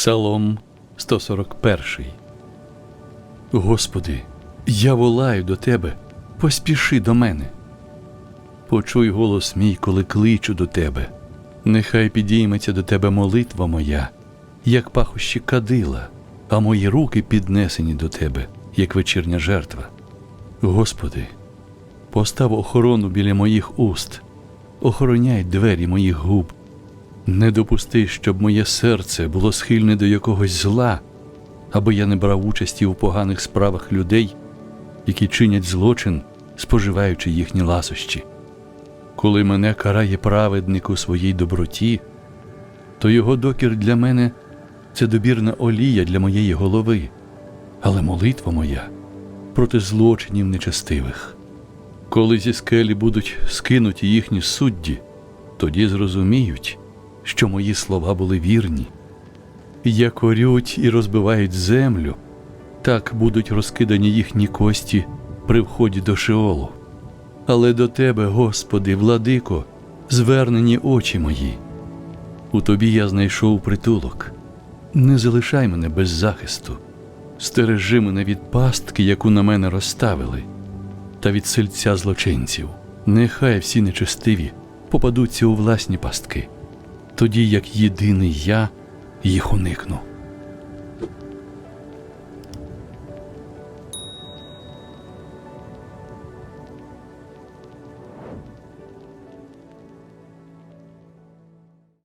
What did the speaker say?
Псалом 141. Господи, я волаю до Тебе, поспіши до мене. Почуй голос мій, коли кличу до Тебе. Нехай підійметься до Тебе молитва моя, як пахощі кадила, а мої руки піднесені до Тебе, як вечірня жертва. Господи, постав охорону біля моїх уст, охороняй двері моїх губ. Не допусти, щоб моє серце було схильне до якогось зла, або я не брав участі у поганих справах людей, які чинять злочин, споживаючи їхні ласощі. Коли мене карає праведник у своїй доброті, то його докір для мене це добірна олія для моєї голови, але молитва моя проти злочинів нечестивих. Коли зі скелі будуть скинуті їхні судді, тоді зрозуміють, що мої слова були вірні. Як орють і розбивають землю, так будуть розкидані їхні кості при вході до Шеолу. Але до Тебе, Господи, владико, звернені очі мої. У Тобі я знайшов притулок. Не залишай мене без захисту, стережи мене від пастки, яку на мене розставили, та від сельця злочинців. Нехай всі нечестиві попадуться у власні пастки, тоді як єдиний я їх уникну.